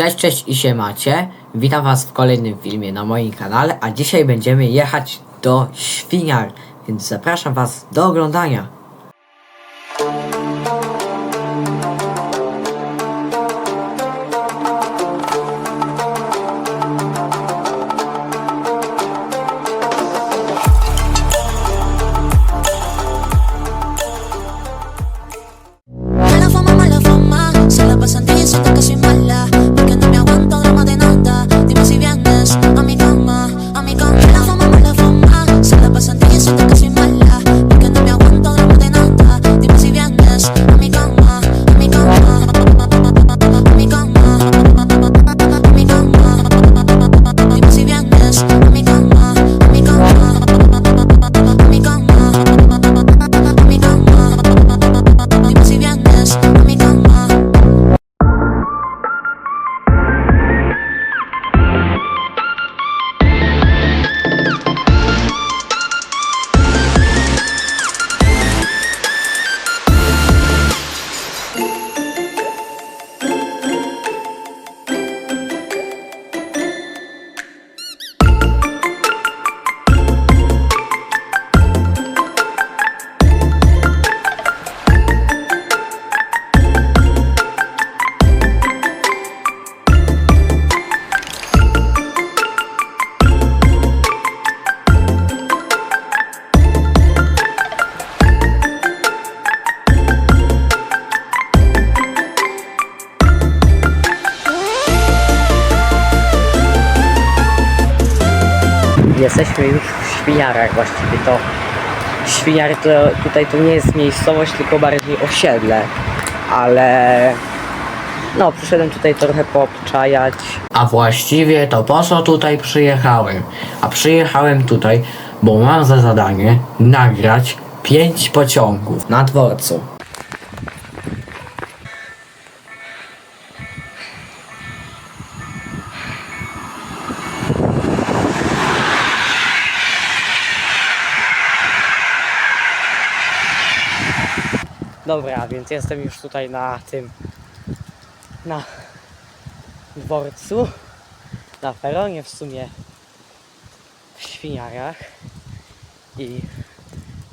Cześć, cześć i się macie. Witam was w kolejnym filmie na moim kanale, a dzisiaj będziemy jechać do Świniar, więc zapraszam was do oglądania. Jesteśmy już w Świniarach właściwie to. Świniary to tutaj to nie jest miejscowość, tylko bardziej osiedle, ale no przyszedłem tutaj trochę poobczajać. A właściwie to po co tutaj przyjechałem? A przyjechałem tutaj, bo mam za zadanie nagrać pięć pociągów na dworcu. Dobra, więc jestem już tutaj na tym na dworcu na peronie w sumie w Świniarach i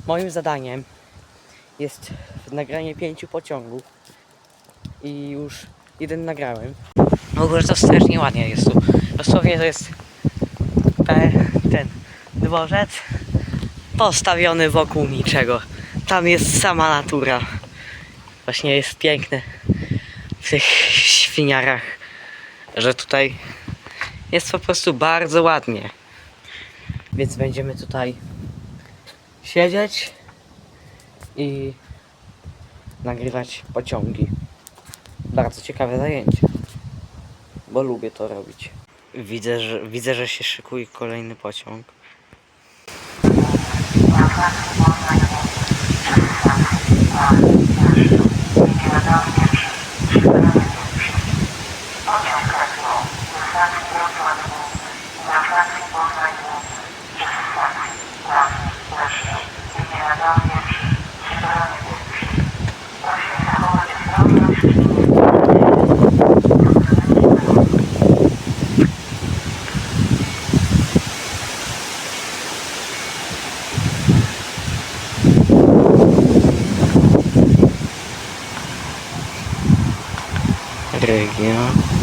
moim zadaniem jest nagranie pięciu pociągów i już jeden nagrałem. W ogóle to strasznie ładnie jest tu. Dosłownie to jest te, ten dworzec postawiony wokół niczego. Tam jest sama natura. Właśnie jest piękne w tych świniarach, że tutaj jest po prostu bardzo ładnie. Więc będziemy tutaj siedzieć i nagrywać pociągi. Bardzo ciekawe zajęcie, bo lubię to robić. Widzę, że, widzę, że się szykuje kolejny pociąg. Yeah. there you.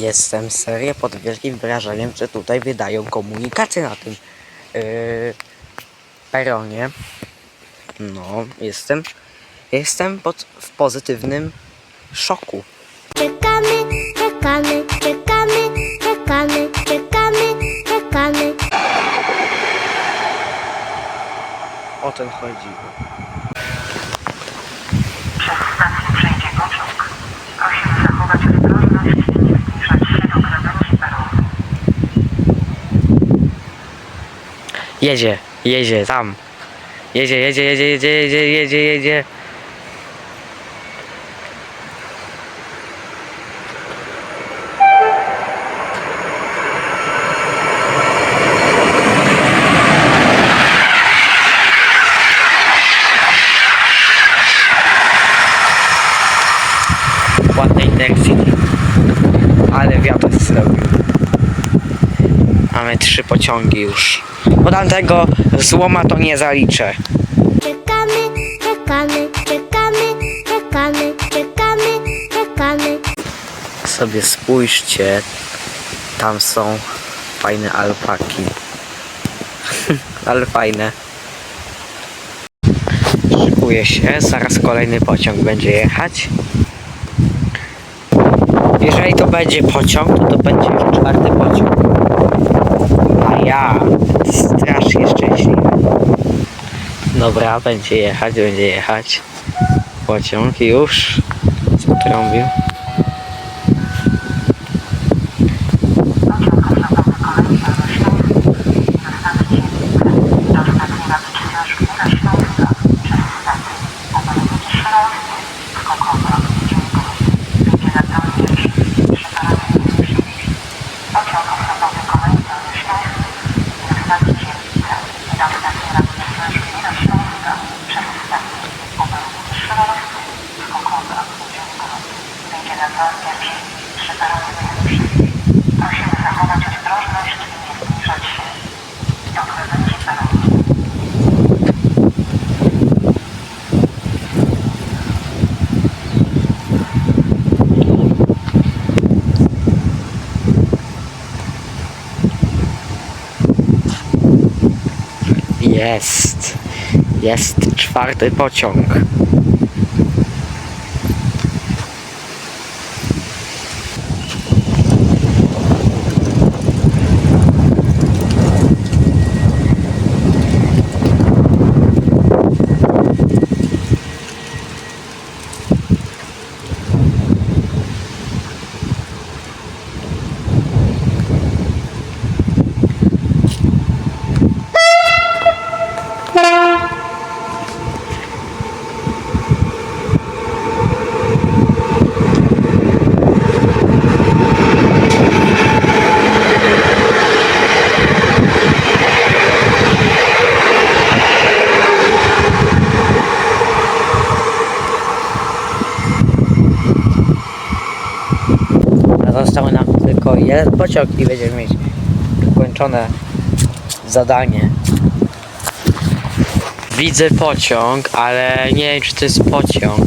Jestem serio pod wielkim wrażeniem, że tutaj wydają komunikację na tym yy, peronie. No, jestem, jestem pod, w pozytywnym szoku. Czekamy, czekamy, czekamy, czekamy, czekamy, czekamy. O ten chodziło. Przez stację przejdzie pociąg. Prosimy Jedzie, jedzie, tam. Jedzie, jedzie, jedzie, jedzie, jedzie, jedzie, jedzie. Mamy trzy pociągi już. Bo tamtego złoma to nie zaliczę. Czekamy, czekamy, czekamy, czekamy, czekamy, czekamy. Sobie spójrzcie. Tam są fajne alpaki. Ale fajne. Szykuje się, zaraz kolejny pociąg będzie jechać. Jeżeli to będzie pociąg, to to będzie już czwarty pociąg. Ja strasznie szczęśliwy. Dobra, będzie jechać, będzie jechać. Pociąg już zatrąbił. Pociąg osobowy kolei do Śląsk na stacji do stacji Radczyna Szpila Śląska przez stację Obojęcie Śląskie w Kokowa Dziękuję. Będzie natomiast przeparowany Pociąg osobowy kolei do Śląsk na stacji Dzielnica do stacji Radczyna Szpila Śląska przez stację Obojęcie Śląskie w Kokowa Dziękuję. Będzie natomiast przeparowany Prosimy zachować ostrożność i nie zbliżać się do krawędzi Jest. Jest czwarty pociąg. Został nam tylko jeden pociąg i będziemy mieć ukończone zadanie. Widzę pociąg, ale nie wiem czy to jest pociąg.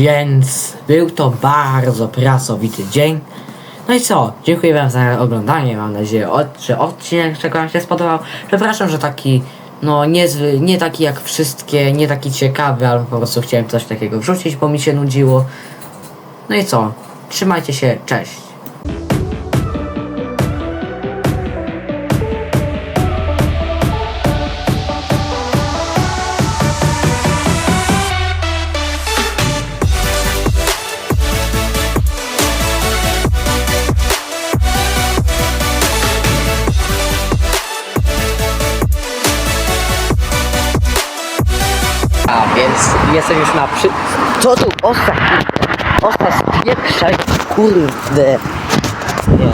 Więc był to bardzo pracowity dzień. No i co? Dziękuję Wam za oglądanie. Mam nadzieję, że odcinek czego Wam się spodobał. Przepraszam, że taki, no niezły, nie taki jak wszystkie, nie taki ciekawy, ale po prostu chciałem coś takiego wrzucić, bo mi się nudziło. No i co? Trzymajcie się, cześć. Jestem już na przy... Co tu? Osta, kurde. Osta spieprzaj, kurde. Nie.